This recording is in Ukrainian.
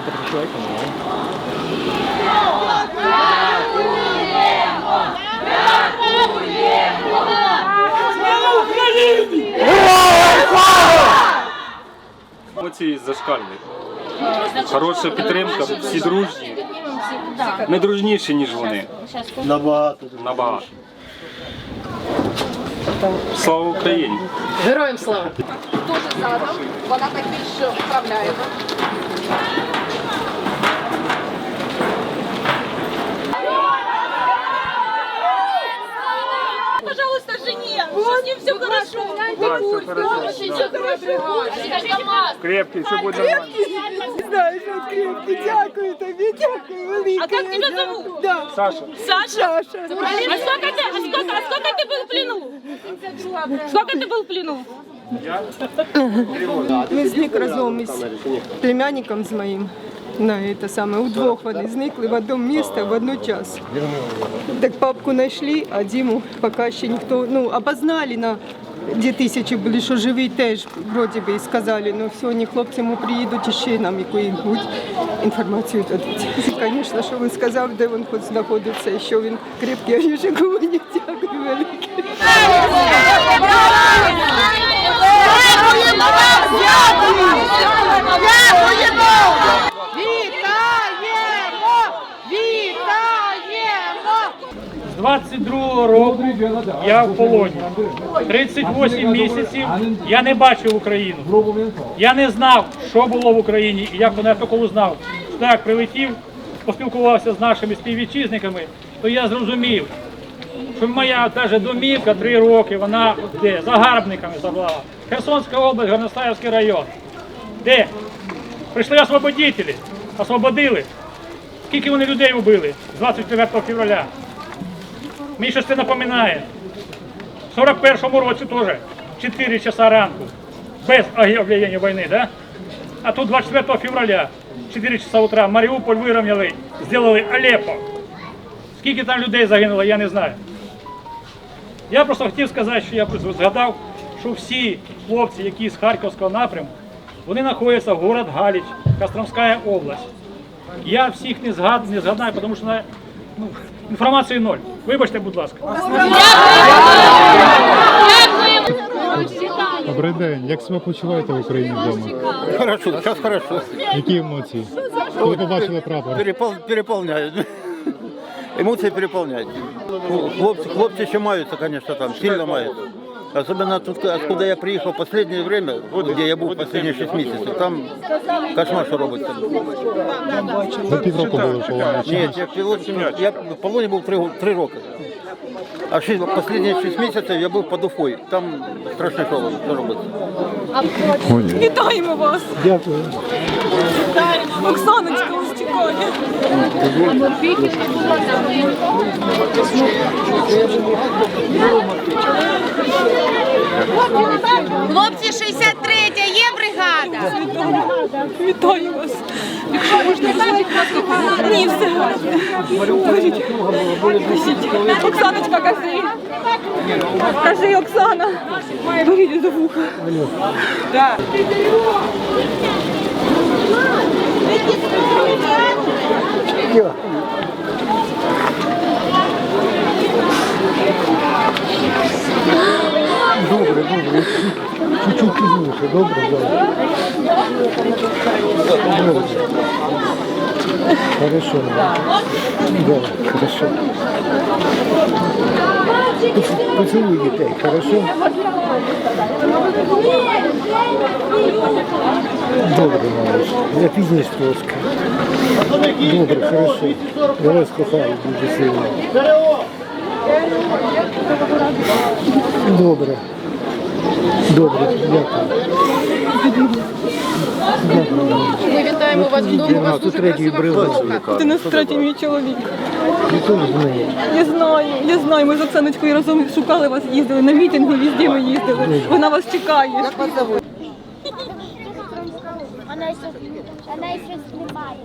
Два по три ну. Емоції зашкалюють. Хороша підтримка, всі дружні. Ми дружніші, ніж вони. Набагато. Набагато. Слава Україні! Героям слава! Дуже задом, вона так більш вправляє. Крепкий, все буде нормально. Знаєш, от крепкий, дякую тобі, дякую велике. А как тебя зовут? Да. Саша, Саша? Саша. А сколько ты, а сколько, а сколько ты был в плену? Сколько ты был в плену? Ми зник разом із племянником з моїм. На це саме удвох вони зникли в одному місці в одну час. Так папку знайшли, а Діму поки ще ніхто ну обознали на дві тисячі були, що живий теж вроді би і сказали. Ну сьогодні хлопці ми приїдуть і ще нам яку-небудь інформацію дадуть. Звісно, що він сказав, де він хоч знаходиться, і що він крепкий орішок у мене. Дякую велике. 22-го року я в полоні. 38 місяців я не бачив Україну. Я не знав, що було в Україні і як вона коли знав. Так, прилетів, поспілкувався з нашими співвітчизниками, то я зрозумів, що моя навіть домівка три роки, вона де? Загарбниками забрала. Херсонська область, Горностаївський район. Де? Прийшли освободителі, освободили. Скільки вони людей вбили з 29 февраля? Мені щось це напоминає. В 41-му році теж 4 часа ранку, без об'явлення війни, да? А тут 24 февраля, 4 часа утра, Маріуполь вирівняли, зробили Алеппо. Скільки там людей загинуло, я не знаю. Я просто хотів сказати, що я згадав, що всі хлопці, які з Харківського напрямку, вони знаходяться в город Галіч, Костромська область. Я всіх не згадую, не згадаю, тому що ну, інформації ноль. Вибачте, будь ласка. Добрий день. Як себе почуваєте в Україні вдома? Хорошо, сейчас хорошо. Які емоції? Коли побачили прапор? Перепол, переполняют. Эмоции переполняют. Ну, Хлопцы, хлопцы еще маются, конечно, там, сильно маются. Особенно тут, откуда я приехал в последнее время, вот где я был последние 6 месяцев, там кошмар, что робиться. Ви півроку були в полоні. Чи Нет, я, в пилот- я в полоне был 3, роки. А шесть, последние 6 месяцев я был под Уфой. Там страшно, что, что робиться. Вітаємо вас. Дякую. Хлопці 63 є бригада? Вітаю вас. Якщо можна ні, все гарно. Оксаночка, кажи. Кажи, Оксана. Беріть до вуха. Да. Добре, добре. Чуть-чуть пізніше, добре, добре. Добре. Хорошо. Да, хорошо. Поц- Поцілуй дітей, хорошо? Добре, малыш. Я пізніше трошки. Добре, хорошо. Я вас кохаю дуже сильно. Добре. Добре, дякую. Ми вітаємо вас вдома. У вас дуже красива бригади. Ти нас третій мій чоловік. Я знаю, я знаю. Ми з Оксаночкою разом шукали вас, їздили на мітинги, везде ми їздили. Вона вас чекає. Вона ще знімає.